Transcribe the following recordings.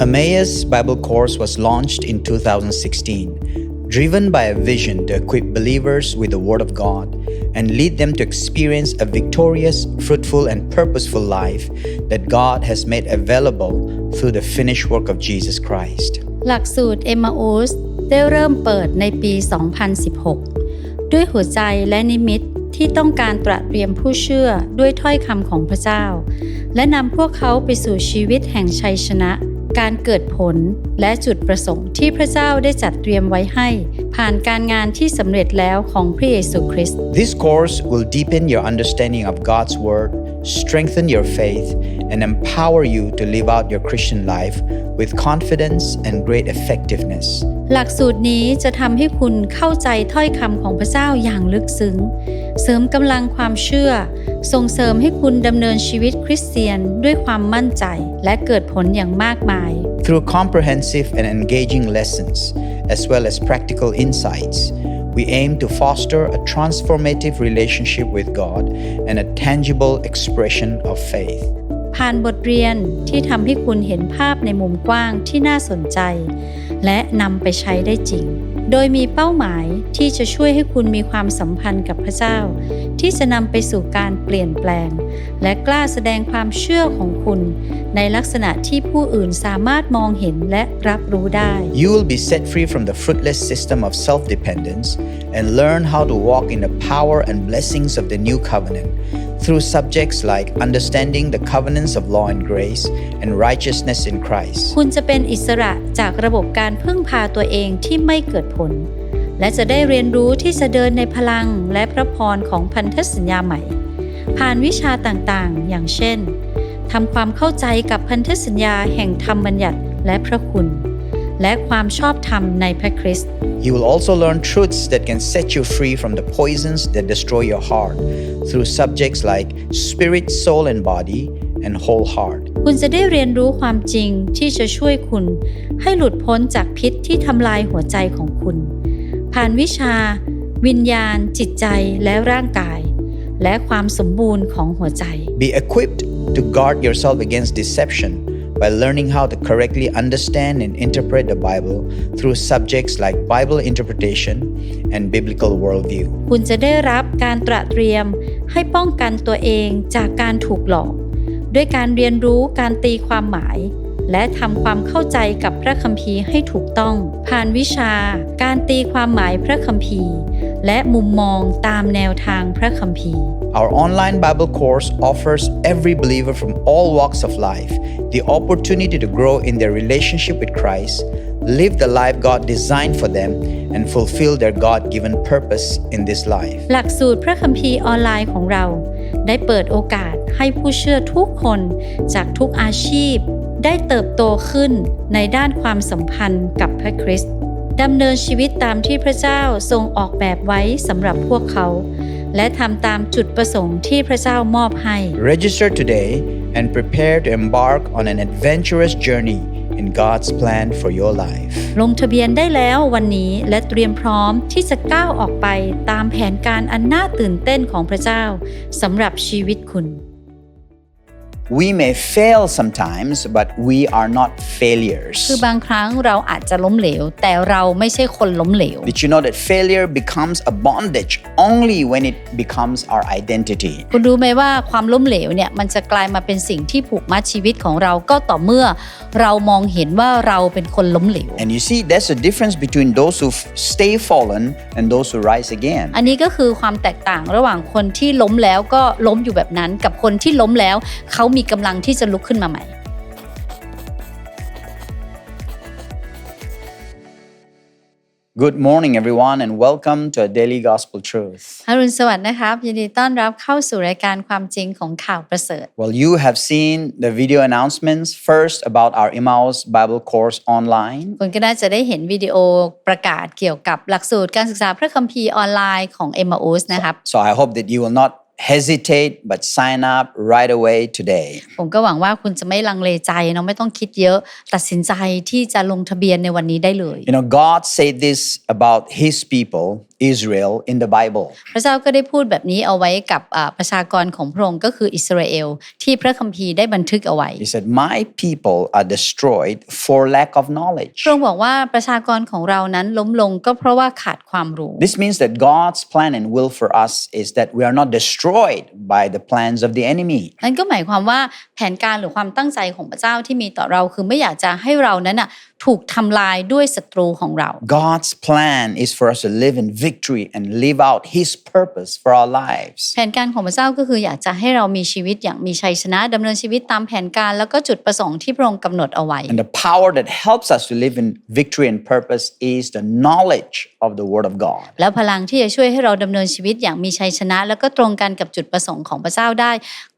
Emmaus Bible Course was launched in 2016, driven by a vision to equip believers with the Word of God and lead them to experience a victorious, fruitful, and purposeful life that God has made available through the finished work of Jesus Christ. หลักสูตร m อ u s ได้เริ่มเปิดในปี 2016 ด้วยหัวใจและนิมิตที่ต้องการตระเตรียมผู้เชื่อด้วยถ้อยคำของพระเจ้า และนำพวกเขาไปสู่ชีวิตแห่งชัยชนะ การเกิดผลและจุดประสงค์ที่พระเจ้าได้จัดเตรียมไว้ให้ ผ่านการงานที่สำเร็จแล้วของพระเยซูคริสต์ This course will deepen your understanding of God's Word, strengthen your faith, and empower you to live out your Christian life with confidence and great effectiveness. หลักสูตรนี้จะทำให้คุณเข้าใจถ้อยคำของพระเจ้าอย่างลึกซึ้ง เสริมกำลังความเชื่อ ส่งเสริมให้คุณดำเนินชีวิตคริสเตียนด้วยความมั่นใจและเกิดผลอย่างมากมาย Through comprehensive and engaging lessons, as well as practical insights, we aim to foster a transformative relationship with God and a tangible expression of faith. ผ่านบทเรียนที่ทำให้คุณเห็นภาพในมุมกว้างที่น่าสนใจ และนำไปใช้ได้จริง โดยมีเป้าหมายที่จะช่วยให้คุณมีความสัมพันธ์กับพระเจ้า ที่จะนำไปสู่การเปลี่ยนแปลง และกล้าแสดงความเชื่อของคุณ ในลักษณะที่ผู้อื่นสามารถมองเห็นและรับรู้ได้ You will be set free from the fruitless system of self dependence and learn how to walk in the power and blessings of the new covenant through subjects like understanding the covenants of law and grace and righteousness in Christ. คุณจะเป็นอิสระจากระบบการพึ่งพาตัวเองที่ไม่เกิดผล และจะได้เรียนรู้ที่จะเดินในพลังและพระพรของพันธสัญญาใหม่ ผ่านวิชาต่างๆ อย่างเช่นทำความเข้าใจกับพันธสัญญาแห่งธรรมบัญญัติและพระคุณ และความชอบธรรมในพระคริสต์ You will also learn truths that can set you free from the poisons that destroy your heart through subjects like spirit, soul, and body, and whole heart. คุณจะได้เรียนรู้ความจริงที่จะช่วยคุณ ให้หลุดพ้นจากพิษที่ทำลายหัวใจของคุณ ผ่านวิชา วิญญาณ จิตใจและร่างกาย และความสมบูรณ์ของหัวใจ Be equipped to guard yourself against deception by learning how to correctly understand and interpret the Bible through subjects like Bible interpretation and biblical worldview. คุณจะได้รับการตระเตรียมให้ป้องกันตัวเองจากการถูกหลอก ด้วยการเรียนรู้การตีความหมาย และทำความเข้าใจกับพระคัมภีร์ให้ถูกต้อง ผ่านวิชา การตีความหมายพระคัมภีร์ และมุมมองตามแนวทางพระคัมภีร์ Our online Bible course offers every believer from all walks of life the opportunity to grow in their relationship with Christ, live the life God designed for them, and fulfill their God given purpose in this life. หลักสูตรพระคัมภีร์ออนไลน์ของเรา ได้เปิดโอกาสให้ผู้เชื่อทุกคนจากทุกอาชีพ ได้เติบโตขึ้นในด้านความสัมพันธ์กับพระคริสต์ดำเนินชีวิตตามที่พระเจ้าทรงออกแบบไว้สำหรับพวกเขา และทำตามจุดประสงค์ที่พระเจ้ามอบให้ Register today and prepare to embark on an adventurous journey in God's plan for your life. ลงทะเบียนได้แล้ววันนี้และเตรียมพร้อมที่จะก้าวออกไปตามแผนการอันน่าตื่นเต้นของพระเจ้าสำหรับชีวิตคุณ We may fail sometimes, but we are not failures. คือบางครั้งเราอาจจะล้มเหลว แต่เราไม่ใช่คนล้มเหลว Did you know that failure becomes a bondage only when it becomes our identity? คุณรู้ไหมว่าความล้มเหลวเนี่ยมันจะกลายมาเป็นสิ่งที่ผูกมัดชีวิตของเราก็ต่อเมื่อ เรามองเห็นว่าเราเป็นคนล้มเหลว And you see, there's a difference between those who f- stay fallen and those who rise again. อันนี้ก็คือความแตกต่างระหว่างคนที่ล้มแล้วก็ล้มอยู่แบบนั้นกับคนที่ล้มแล้วเขามีกำลังที่จะลุกขึ้นมาใหม่ Good morning, everyone, and welcome to a daily gospel truth. อรุณสวัสดิ์นะครับ ยินดีต้อนรับเข้าสู่รายการความจริงของข่าวประเสริฐ Well, you have seen the video announcements first about our Emmaus Bible course online. คุณก็น่าจะได้เห็นวิดีโอประกาศเกี่ยวกับหลักสูตรการศึกษาพระคัมภีร์ออนไลน์ของ e m m a u s นะครับ So I hope that you will not hesitate but sign up right away today. ผมก็หวังว่าคุณจะไม่ลังเลใจเนาะไม่ต้องคิดเยอะ ตัดสินใจที่จะลงทะเบียนในวันนี้ได้เลย You know, God said this about His people Israel in the Bible. พระเจ้าก็ได้พูดแบบนี้เอาไว้กับอ่าประชากรของพระองค์ก็คืออิสราเอลที่พระคัมภีร์ได้บันทึกเอาไว้ He said, My people are destroyed for lack of knowledge. พระองค์บอกว่าประชากรของเรานั้นล้มลงก็เพราะว่าขาดความรู้ This means that God's plan and will for us is that we are not destroyed by the plans of the enemy. นั่นก็หมายความว่าแผนการหรือความตั้งใจของพระเจ้าที่มีต่อเราคือไม่อยากจะให้เรานั้นน่ะ ถูกทำลายด้วยศัตรูของเรา God's plan is for us to live in victory and live out His purpose for our lives. แผนการของพระเจ้าก็คืออยากจะให้เรามีชีวิตอย่างมีชัยชนะดำเนินชีวิตตามแผนการแล้วก็จุดประสงค์ที่พระองค์กำหนดเอาไว้ And the power that helps us to live in victory and purpose is the knowledge of the Word of God. แล้วพลังที่จะช่วยให้เราดำเนินชีวิตอย่างมีชัยชนะ แล้วก็ตรงกันกับจุดประสงค์ของพระเจ้าได้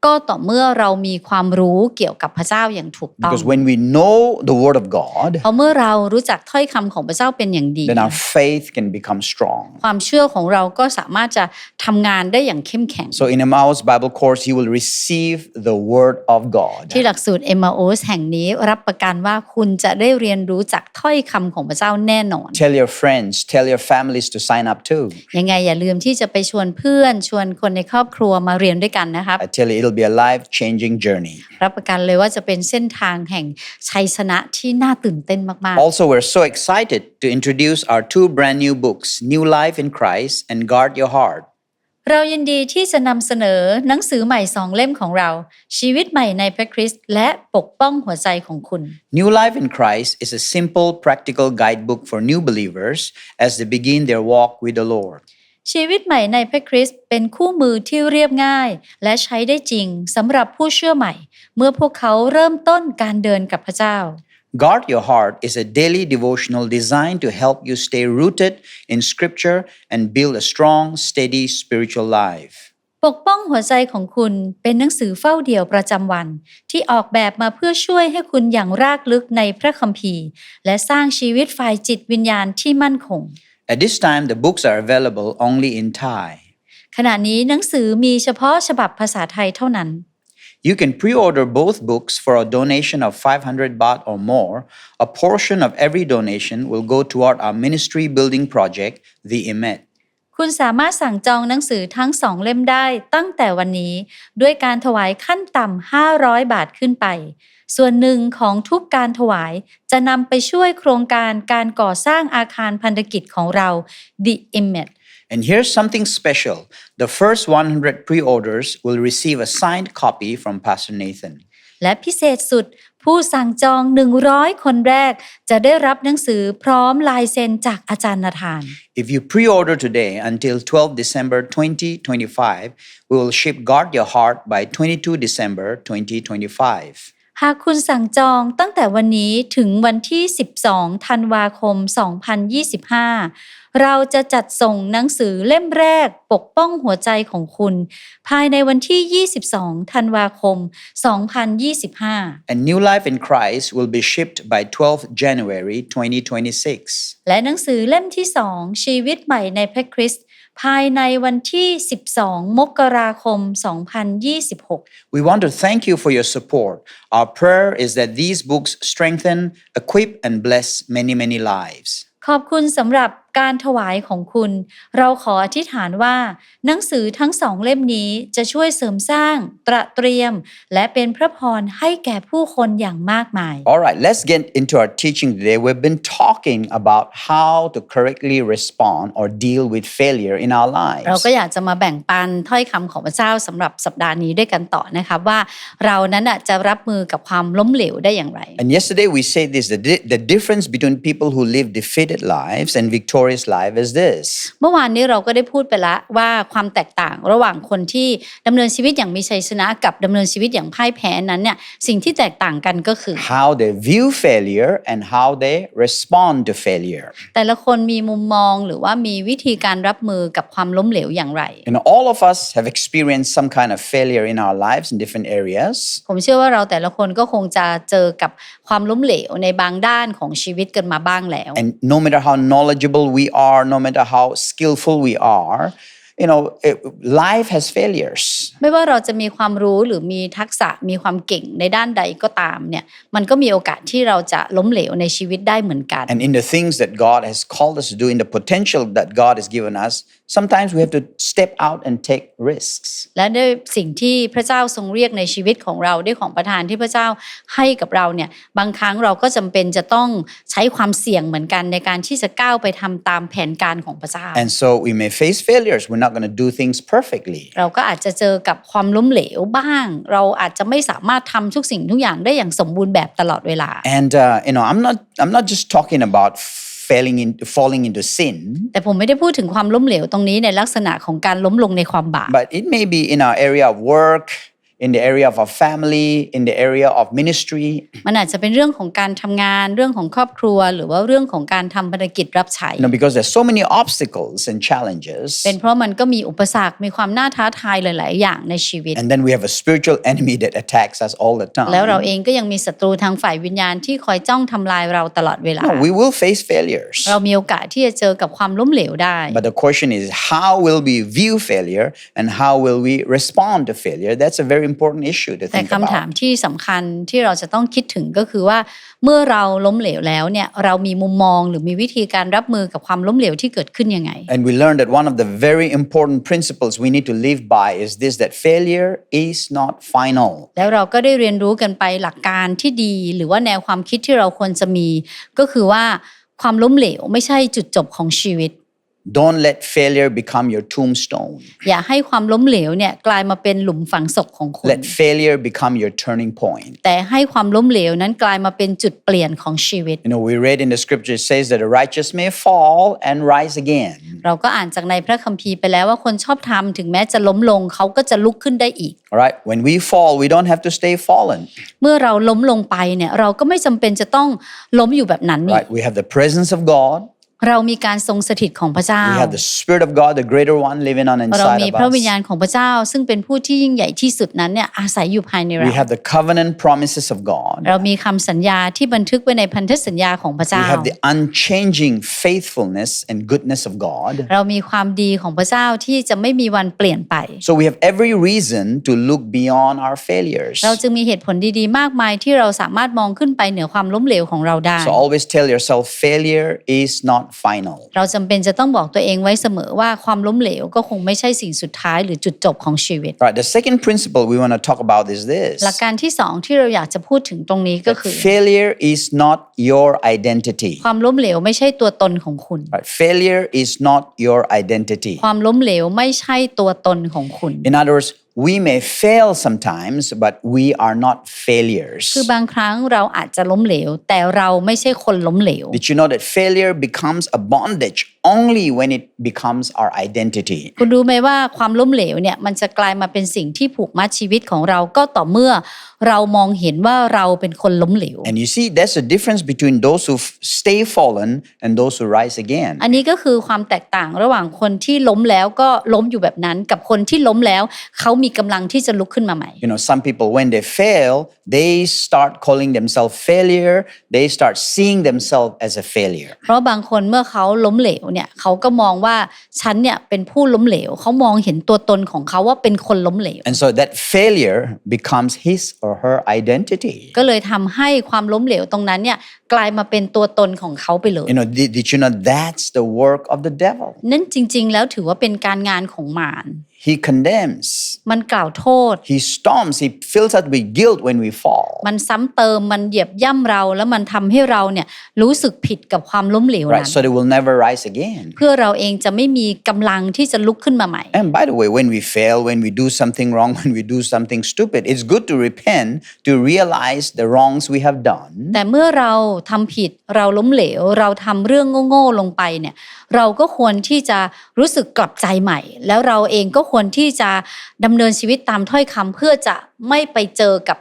ก็ต่อเมื่อเรามีความรู้เกี่ยวกับพระเจ้าอย่างถูกต้อง Because when we know the Word of God, เพราะเมื่อเรารู้จักถ้อยคำของพระเจ้าเป็นอย่างดี then our faith can become strong. ความเชื่อของเราก็สามารถจะทำงานได้อย่างเข้มแข็ง So in Emmaus Bible course, you will receive the Word of God. ที่หลักสูตร m อ o s แห่งนี้รับประกันว่าคุณจะได้เรียนรู้จากถ้อยคำของพระเจ้าแน่นอน Tell your friends, tell your families to sign up too. ยังไงอย่าลืมที่จะไปชวนเพื่อนชวนคนในครอบครัวมาเรียนด้วยกันนะครับ I tell you, it'll be a life changing journey. รับประกันเลยว่าจะเป็นเส้นทางแห่งชัยชนะที่น่าตื่นเต้น มาก Also, we're so excited to introduce our two brand new books, New Life in Christ and Guard Your Heart. ๆ เรายินดีที่จะนำเสนอหนังสือใหม่สองเล่มของเรา ชีวิตใหม่ในพระคริสต์และปกป้องหัวใจของคุณ New Life in Christ is a simple, practical guidebook for new believers as they begin their walk with the Lord. ชีวิตใหม่ในพระคริสต์เป็นคู่มือที่เรียบง่าย และใช้ได้จริงสำหรับผู้เชื่อใหม่ เมื่อพวกเขาเริ่มต้นการเดินกับพระเจ้า Guard Your Heart is a daily devotional designed to help you stay rooted in Scripture and build a strong, steady spiritual life. ปกป้องหัวใจของคุณเป็นหนังสือเฝ้าเดี่ยวประจำวัน ที่ออกแบบมาเพื่อช่วยให้คุณอย่างรากลึกในพระคัมภีร์ และสร้างชีวิตฝ่ายจิตวิญญาณที่มั่นคง At this time, the books are available only in Thai. ขณะนี้หนังสือมีเฉพาะฉบับภาษาไทยเท่านั้น You can pre order both books for a donation of 500 baht or more. A portion of every donation will go toward our ministry building project, the EMET. คุณสามารถสั่งจองหนังสือทั้งสองเล่มได้ตั้งแต่วันนี้ ด้วยการถวายขั้นต่ำ 500 บาทขึ้นไป ส่วนหนึ่งของทุกการถวายจะนำไปช่วยโครงการการก่อสร้างอาคารพันธกิจของเรา The Image And here's something special the first 100 pre orders will receive a signed copy from Pastor Nathan. และพิเศษสุด ผู้สั่งจอง 100 คนแรก จะได้รับหนังสือพร้อมลายเซ็นจากอาจารย์นาธาน If you pre order today until 12 December 2025, we will ship Guard Your Heart by 22 December 2025. หากคุณสั่งจองตั้งแต่วันนี้ถึงวันที่ 12 ธันวาคม 2025 เราจะจัดส่งหนังสือเล่มแรกปกป้องหัวใจของคุณ ภายในวันที่ 22 ธันวาคม 2025 And New Life in Christ will be shipped by 12th January 2026. และหนังสือเล่มที่2ชีวิตใหม่ในพระคริสต์ภายในวันที่ 12 มกราคม 2026 We want to thank you for your support. Our prayer is that these books strengthen, equip, and bless many, many lives. ขอบคุณสำหรับ การถวายของคุณ เราขออธิษฐานว่า หนังสือทั้งสองเล่มนี้จะช่วยเสริมสร้าง ตระเตรียม และเป็นพระพรให้แก่ผู้คนอย่างมากมาย All right, let's get into our teaching today. We've been talking about how to correctly respond or deal with failure in our เรา lives. ก็อยากจะมาแบ่งปันถ้อยคำของพระเจ้าสำหรับสัปดาห์นี้ด้วยกันต่อนะครับว่าเรานั้นน่ะจะรับมือกับความล้มเหลวได้อย่างไร And yesterday we said this the, di- the difference between people who live defeated lives and victorious lives is this เมื่อวานนี้เราก็ได้พูดไปแล้วว่าความแตกต่างระหว่างคนที่ดำเนินชีวิตอย่างมีชัยชนะกับดำเนินชีวิตอย่างพ่ายแพ้นั้นเนี่ยสิ่งที่แตกต่างกันก็คือ how they view failure and how they respond to failure. แต่ละคนมีมุมมองหรือว่ามีวิธีการรับมือกับความล้มเหลวอย่างไร And all of us have experienced some kind of failure in our lives in different areas. ผมเชื่อว่าเราแต่ละคนก็คงจะเจอกับความล้มเหลวในบางด้านของชีวิตกันมาบ้างแล้ว And no matter how knowledgeable we are, no matter how skillful we are, you know, it, life has failures. ไม่ว่าเราจะมีความรู้หรือมีทักษะมีความเก่งในด้านใดก็ตามเนี่ยมันก็มีโอกาสที่เราจะล้มเหลวในชีวิตได้เหมือนกัน And in the things that God has called us to do, in the potential that God has given us, sometimes we have to step out and take risks. และด้วยสิ่งที่พระเจ้าทรงเรียกในชีวิตของเราด้วยของประทานที่พระเจ้าให้กับเราเนี่ยบางครั้งเราก็จำเป็นจะต้องใช้ความเสี่ยงเหมือนกันในการที่จะก้าวไปทำตามแผนการของพระเจ้า And so we may face failures. We're not going to do things perfectly. เราก็อาจจะเจอกับความล้มเหลวบ้าง เราอาจจะไม่สามารถทำทุกสิ่งทุกอย่างได้อย่างสมบูรณ์แบบตลอดเวลา And uh, you know, I'm not I'm not just talking about failing in falling into sin, แต่ผมไม่ได้พูดถึงความล้มเหลวตรงนี้ในลักษณะของการล้มลงในความบาป but it may be in our area of work, in the area of our family, in the area of ministry. มันอาจจะเป็นเรื่องของการทำงานเรื่องของครอบครัว หรือว่าเรื่องของการทำภารกิจรับใช้ You know, because there's so many obstacles and challenges. เป็นเพราะมันก็มีอุปสรรคมีความน่าท้าทายหลาย ๆ อย่างในชีวิต And then we have a spiritual enemy that attacks us all the แล้วเรา time. เองก็ยังมีศัตรูทางฝ่ายวิญญาณที่คอยจ้องทำลายเราตลอดเวลา No, we will face failures. เรามีโอกาสที่จะเจอกับความล้มเหลวได้ But the question is, how will we view failure and how will we respond to failure? That's a very important issue to แต่ think คำถาม about. ที่สำคัญที่เราจะต้องคิดถึงก็คือว่า เมื่อเราล้มเหลวแล้วเนี่ยเรามีมุมมองหรือมีวิธีการรับมือกับความล้มเหลวที่เกิดขึ้นยังไง And we learned that one of the very important principles we need to live by is this that failure is not final. แล้วเราก็ได้เรียนรู้กันไปหลักการที่ดี หรือว่าแนวความคิดที่เราควรจะมี ก็คือว่าความล้มเหลวไม่ใช่จุดจบของชีวิต Don't let failure become your tombstone. อย่าให้ความล้มเหลวเนี่ยกลายมาเป็นหลุมฝังศพของคุณ Let failure become your turning point. แต่ให้ความล้มเหลวนั้นกลายมาเป็นจุดเปลี่ยนของชีวิต You know, we read in the scripture it says that the righteous may fall and rise again. เราก็อ่านจากในพระคัมภีร์ไปแล้วว่าคนชอบทำถึงแม้จะล้มลงเขาก็จะลุกขึ้นได้อีก All right? When we fall, we don't have to stay fallen. เมื่อเราล้มลงไปเนี่ยเราก็ไม่จำเป็นจะต้องล้มอยู่แบบนั้นนี่ Right? We have the presence of God. เรามีการทรงสถิตของพระเจ้า We have the Spirit of God, the greater one, living on เรา inside มี of พระวิญ us. ญาณของพระเจ้า ซึ่งเป็นผู้ที่ยิ่งใหญ่ที่สุดนั้นเนี่ยอาศัยอยู่ภายในเรา We have the covenant promises of God. เรามีคำสัญญาที่บันทึกไว้ในพันธสัญญาของพระ We เจ้า have the unchanging faithfulness and goodness of God. เรามีความดีของพระเจ้าที่จะไม่มีวันเปลี่ยนไป So we have every reason to look beyond our failures. เราจึงมีเหตุผลดีๆ มากมายที่เราสามารถมองขึ้นไปเหนือความล้มเหลวของเราได้ So always tell yourself failure is not final. เราจำเป็นจะต้องบอกตัวเองไว้เสมอว่าความล้มเหลวก็คงไม่ใช่สิ่งสุดท้ายหรือจุดจบของชีวิต Right. The second principle we want to talk about is this. หลักการที่สองที่เราอยากจะพูดถึงตรงนี้ก็คือ Failure is not your identity. ความล้มเหลวไม่ใช่ตัวตนของคุณ Right. Failure is not your identity. ความล้มเหลวไม่ใช่ตัวตนของคุณ In other words, we may fail sometimes, but we are not failures. คือบางครั้งเราอาจจะล้มเหลว แต่เราไม่ใช่คนล้มเหลว Did you know that failure becomes a bondage only when it becomes our identity? คุณรู้ไหมว่าความล้มเหลวเนี่ยมันจะกลายมาเป็นสิ่งที่ผูกมัดชีวิตของเราก็ต่อเมื่อเรามองเห็นว่าเราเป็นคนล้มเหลว And you see, there's a difference between those who f- stay fallen and those who rise again. อันนี้ก็คือความแตกต่างระหว่างคนที่ล้มแล้วก็ล้มอยู่แบบนั้น กับคนที่ล้มแล้วเขามีกำลังที่จะลุกขึ้นมาใหม่ You know, some people, when they fail, they start calling themselves failure. They start seeing themselves as a failure. เพราะบางคนเมื่อเขาล้มเหลวเนี่ยเขาก็มองว่าฉันเนี่ยเป็นผู้ล้มเหลวเขามองเห็นตัวตนของเขาว่าเป็นคนล้มเหลว And so that failure becomes his or her identity. ก็เลยทำให้ความล้มเหลวตรงนั้นเนี่ยกลายมาเป็นตัวตนของเขาไปเลย You know, did, did you know that's the work of the devil? นั่นจริง ๆ แล้วถือว่าเป็นการงานของมาร He condemns, มันกล่าวโทษ he storms, he fills us with guilt when we fall. มันซ้ำเติมมันเหยียบย่ำเราแล้วมันทำให้เราเนี่ยรู้สึกผิดกับความล้มเหลว Right, นั้น so they will never rise again. เพื่อเราเองจะไม่มีกำลังที่จะลุกขึ้นมาใหม่ And by the way, when we fail, when we do something wrong, when we do something stupid, it's good to repent, to realize the wrongs we have done. แต่เมื่อเราทำผิดเราล้มเหลว เราทำเรื่องโง่ๆลงไปเนี่ยเราก็ควรที่จะรู้สึกกลับใจใหม่ แล้วเราเองก็ควรที่จะดำเนินชีวิตตามถ้อยคำเพื่อจะไม่ไปเจอกับ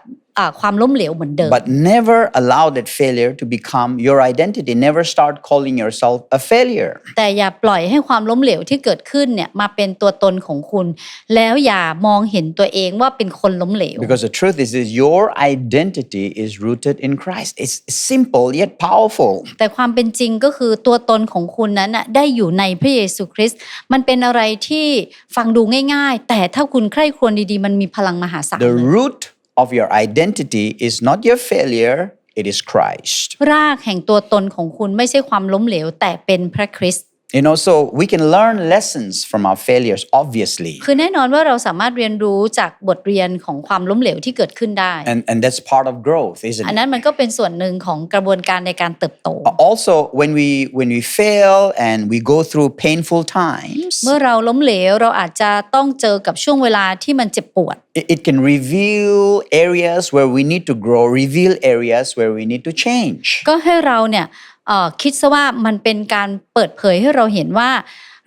ความล้มเหลวเหมือนเดิม But never allow that failure to become your identity. Never start calling yourself a failure. แต่อย่าปล่อยให้ความล้มเหลวที่เกิดขึ้นเนี่ยมาเป็นตัวตนของคุณ แล้วอย่ามองเห็นตัวเองว่าเป็นคนล้มเหลว Because the truth is, is your identity is rooted in Christ. It's simple yet powerful. แต่ความเป็นจริงก็คือตัวตนของคุณนั้นน่ะได้อยู่ในพระเยซูคริสต์มันเป็นอะไรที่ฟังดูง่าย ๆ แต่ถ้าคุณใคร่ครวญดีๆ มันมีพลังมหาศาล The เลย root of your identity is not your failure, it is Christ. รากแห่งตัวตนของคุณไม่ใช่ความล้มเหลวแต่เป็นพระคริสต์ You know, so we can learn lessons from our failures, obviously. คือแน่นอนว่าเราสามารถเรียนรู้จากบทเรียนของความล้มเหลวที่เกิดขึ้นได้ And, and that's part of growth, isn't อัน it? นั้นมันก็เป็นส่วนหนึ่งของกระบวนการในการเติบโต Also, when we when we fail and we go through painful times, เมื่อเราล้มเหลวเราอาจจะต้องเจอกับช่วงเวลาที่มันเจ็บปวด it, it can reveal areas where we need to grow, reveal areas where we need to change. ก็ให้เราเนี่ยเอ่อคิดซะว่ามันเป็นการเปิดเผยให้เราเห็นว่า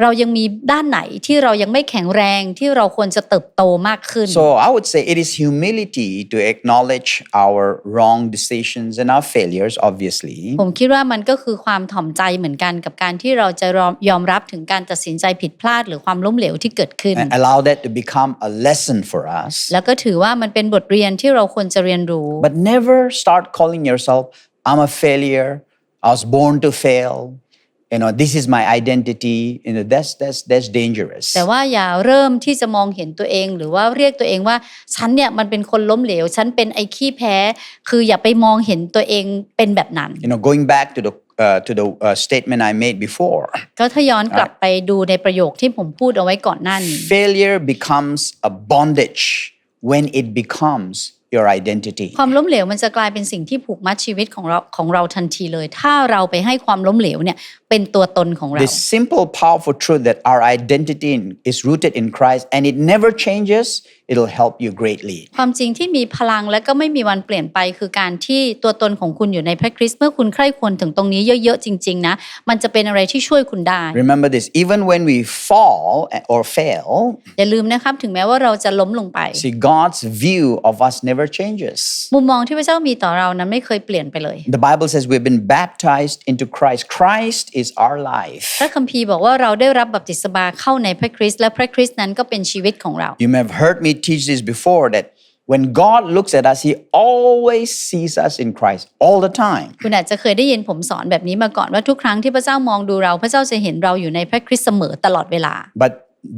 เรายังมีด้านไหนที่เรายังไม่แข็งแรงที่เราควรจะเติบโตมากขึ้น So I would say it is humility to acknowledge our wrong decisions and our failures, obviously. ผมคิดว่ามันก็คือความถ่อมใจเหมือนกันกับการที่เราจะยอมรับถึงการตัดสินใจผิดพลาดหรือความล้มเหลวที่เกิดขึ้น And allow that to become a lesson for us. แล้วก็ถือว่ามันเป็นบทเรียนที่เราควรจะเรียนรู้ But never start calling yourself, I'm a failure. I was born to fail. You know, this is my identity. You know, that's that's that's dangerous. แต่ว่าอย่าเริ่มที่จะมองเห็นตัวเอง หรือว่าเรียกตัวเองว่าฉันเนี่ยมันเป็นคนล้มเหลว ฉันเป็นไอ้ขี้แพ้ คืออย่าไปมองเห็นตัวเองเป็นแบบนั้น You know, going back to the uh, to the uh, statement I made before, ก็ถ้าย้อนกลับไปดูในประโยคที่ผมพูดเอาไว้ก่อนหน้านี้ failure becomes a bondage when it becomes your identity. ความล้มเหลวมันจะกลายเป็นสิ่งที่ผูกมัดชีวิตของเราของเราทันทีเลย ถ้าเราไปให้ความล้มเหลวเนี่ยเป็นตัวตนของเรา This simple, powerful truth that our identity in- is rooted in Christ and it never changes, it'll help you greatly. ความจริงที่มีพลังและก็ไม่มีวันเปลี่ยนไป คือการที่ตัวตนของคุณอยู่ในพระคริสต์เมื่อคุณใคร่ควรถึงตรงนี้เยอะๆจริง ๆ นะ มันจะเป็นอะไรที่ช่วยคุณได้ Remember this even when we fall or fail, อย่าลืมนะครับถึงแม้ว่าเราจะล้มลงไป see, God's view of us never changes. มุมมองที่พระเจ้ามีต่อเรานั้นไม่เคยเปลี่ยนไปเลย The Bible says we've been baptized into Christ. Christ is our life. พระคัมภีร์บอกว่าเราได้รับบัพติศมาเข้าในพระคริสต์และพระคริสต์นั้นก็เป็นชีวิตของเรา You may have heard me teach this before that when God looks at us, He always sees us in Christ all the time. คุณอาจจะเคยได้ยินผมสอนแบบนี้มาก่อนว่าทุกครั้งที่พระเจ้ามองดูเราพระเจ้าจะเห็นเราอยู่ในพระคริสต์เสมอตลอดเวลา But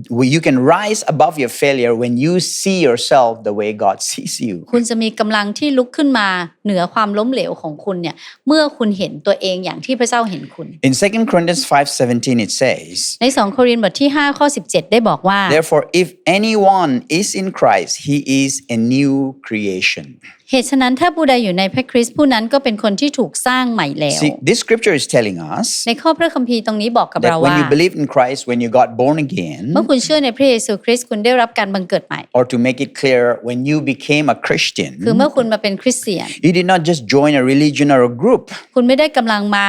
you can rise above your failure when you see yourself the way God sees you. คุณจะมีกำลังที่ลุกขึ้นมาเหนือความล้มเหลวของคุณเนี่ยเมื่อคุณเห็นตัวเองอย่างที่พระเจ้าเห็นคุณ In 2 Corinthians 5:17 it says, ใน2โครินธ์บทที่ 5 ข้อ 17 ได้บอกว่า Therefore if anyone is in Christ, he is a new creation. เหตุฉะนั้นถ้าผู้ใดอยู่ในพระคริสต์ผู้นั้นก็เป็นคนที่ถูกสร้างใหม่แล้ว See, this scripture is telling us ในข้อพระคัมภีร์ตรงนี้บอกกับ that เรา when ว่า you believe in Christ, when you got born again, เมื่อคุณเชื่อในพระเยซูคริสต์คุณได้รับการบังเกิดใหม่ or to make it clear, when you became a Christian, คือเมื่อคุณมาเป็นคริสเตียน you did not just join a religion or a group, คุณไม่ได้กำลังมา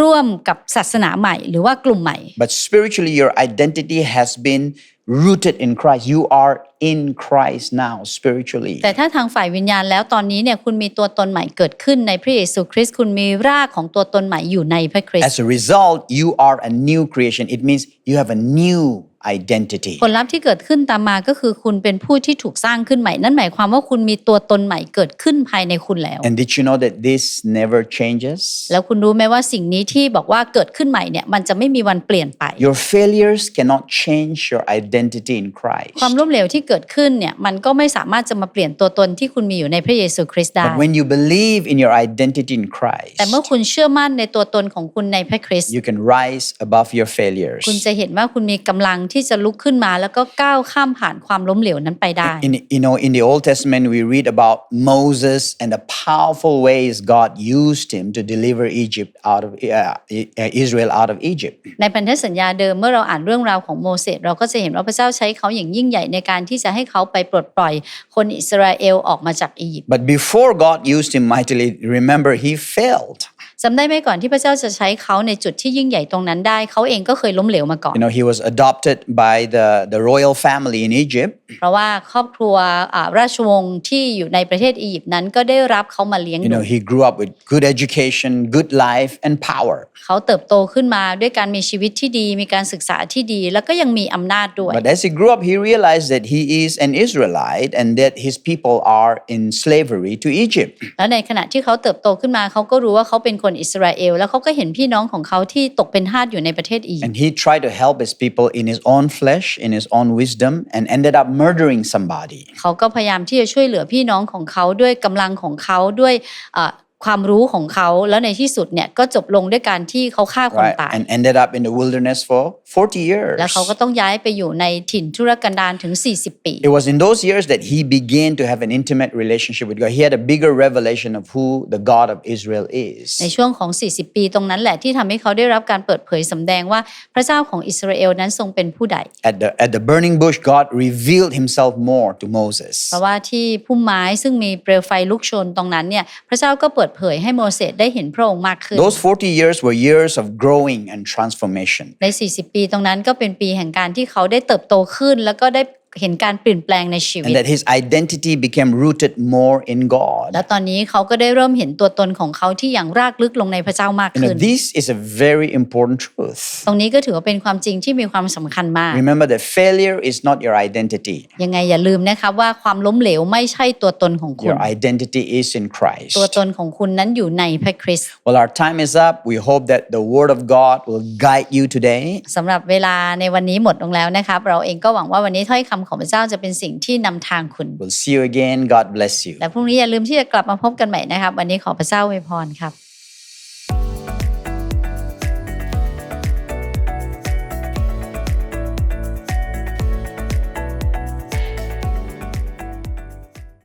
ร่วมกับศาสนาใหม่หรือว่ากลุ่มใหม่ but spiritually your identity has been rooted in Christ. You are in Christ now, spiritually. แต่ถ้าทางฝ่ายวิญญาณแล้วตอนนี้เนี่ยคุณมีตัวตนใหม่เกิดขึ้นในพระเยซูคริสต์คุณมีรากของตัวตนใหม่อยู่ในพระคริสต์ As a result, you are a new creation. It means you have a new identity. ผลลัพธ์ที่เกิดขึ้นตามมาก็คือคุณเป็นผู้ที่ถูกสร้างขึ้นใหม่ นั่นหมายความว่าคุณมีตัวตนใหม่เกิดขึ้นภายในคุณแล้ว And did you know that this never changes? แล้วคุณรู้ไหมว่าสิ่งนี้ที่บอกว่าเกิดขึ้นใหม่เนี่ยมันจะไม่มีวันเปลี่ยนไป Your failures cannot change your identity in Christ. ความล้มเหลวที่เกิดขึ้นเนี่ยมันก็ไม่สามารถจะมาเปลี่ยนตัวตนที่คุณมีอยู่ในพระเยซูคริสต์ได้ But when you believe in your identity in Christ, แต่เมื่อคุณเชื่อมั่นในตัวตนของคุณในพระคริสต์ you can rise above your failures. คุณจะเห็นว่าคุณมีกำลังที่จะลุกขึ้นมาแล้วก็ก้าวข้ามผ่านความล้มเหลวนั้นไปได้ In, you know, in the Old Testament, we read about Moses and the powerful ways God used him to deliver Egypt out of uh, Israel out of Egypt. ในพันธสัญญาเดิมเมื่อเราอ่านเรื่องราวของโมเสสเราก็จะเห็นว่าพระเจ้าใช้เขาอย่างยิ่งใหญ่ในการที่จะให้เขาไปปลดปล่อยคนอิสราเอลออกมาจากอียิปต์ But before God used him mightily, remember he failed. จำได้ไหมก่อนที่พระเจ้าจะใช้เขาในจุดที่ยิ่งใหญ่ตรงนั้นได้เขาเองก็เคยล้มเหลวมาก่อน You know, he was adopted by the, the royal family in Egypt. เพราะว่าครอบครัวอ่าราชวงศ์ที่อยู่ในประเทศอียิปต์นั้นก็ได้รับเขามาเลี้ยง You ดู know, he grew up with good education, good life, and power. เขาเติบโตขึ้นมาด้วยการมีชีวิตที่ดีมีการศึกษาที่ดี แล้วก็ยังมีอำนาจด้วย But as he grew up, he realized that he is an Israelite and that his people are in slavery to Egypt. แล้วในขณะที่เขาเติบโตขึ้นมาเขาก็รู้ว่าเขาเป็นคนอิสราเอลแล้วเขาก็เห็นพี่น้องของเขาที่ตกเป็นทาสอยู่ในประเทศอียิป And ต์ he tried to help his people in his own flesh, in his own wisdom, and ended up murdering somebody. เขาก็พยายามที่จะช่วยเหลือพี่น้องของเขาด้วยกำลังของเขาด้วยเอ่อ ความรู้ของเขาแล้วในที่สุดเนี่ยก็จบลงด้วยการที่เขาฆ่าคน Right? ตาย And ended up in the wilderness for 40 years. แล้วเขาก็ต้องย้ายไปอยู่ในถิ่นทุรกันดารถึง 40 ปี It was in those years that he began to have an intimate relationship with God. He had a bigger revelation of who the God of Israel ใน is. ช่วงของ 40 ปีตรงนั้นแหละที่ทำให้เขาได้รับการเปิดเผยสำแดงว่าพระเจ้าของอิสราเอลนั้นทรงเป็นผู้ใด At the, at the burning bush, God revealed himself more to Moses. เพราะว่าที่พุ่มไม้ซึ่งมีเปลวไฟลุกโชนตรงนั้นเนี่ยพระเจ้าก็เปิดเผยให้โมเสสได้เห็นพระองค์มากขึ้น Those 40 years were years of growing and transformation. ใน 40 ปีตรงนั้นก็เป็นปีแห่งการที่เขาได้เติบโตขึ้น แล้วก็ได้ เห็นการเปลี่ยนแปลงในชีวิ And ต that his identity became rooted more in God. และตอนนี้เขาก็ได้เริ่มเห็นตัวตนของเขาที่อย่างรากลึกลงในพระเจ้ามาก You ขึ้ know, น this is a very important truth. ตรงนี้ก็ถือว่าเป็นความจริงที่มีความสำคัญมาก Remember that failure is not your identity. ยังไงอย่าลืมนะครับว่าความล้มเหลวไม่ใช่ตัวตนของคุณ Your identity is in Christ. ตัวตนของคุณนั้นอยู่ในพระคริสต์ Well, our time is up. We hope that the Word of God will guide you today. สำหรับเวลาในวันนี้หมดลงแล้วนะครับเราเองก็หวังว่าวันนี้ถ้อยคำของพระเจ้าจะเป็นสิ่งที่นำทางคุณ We'll see you again. God bless you. และพรุ่งนี้อย่าลืมที่จะกลับมาพบกันใหม่นะครับ วันนี้ขอพระเจ้าอวยพรครับ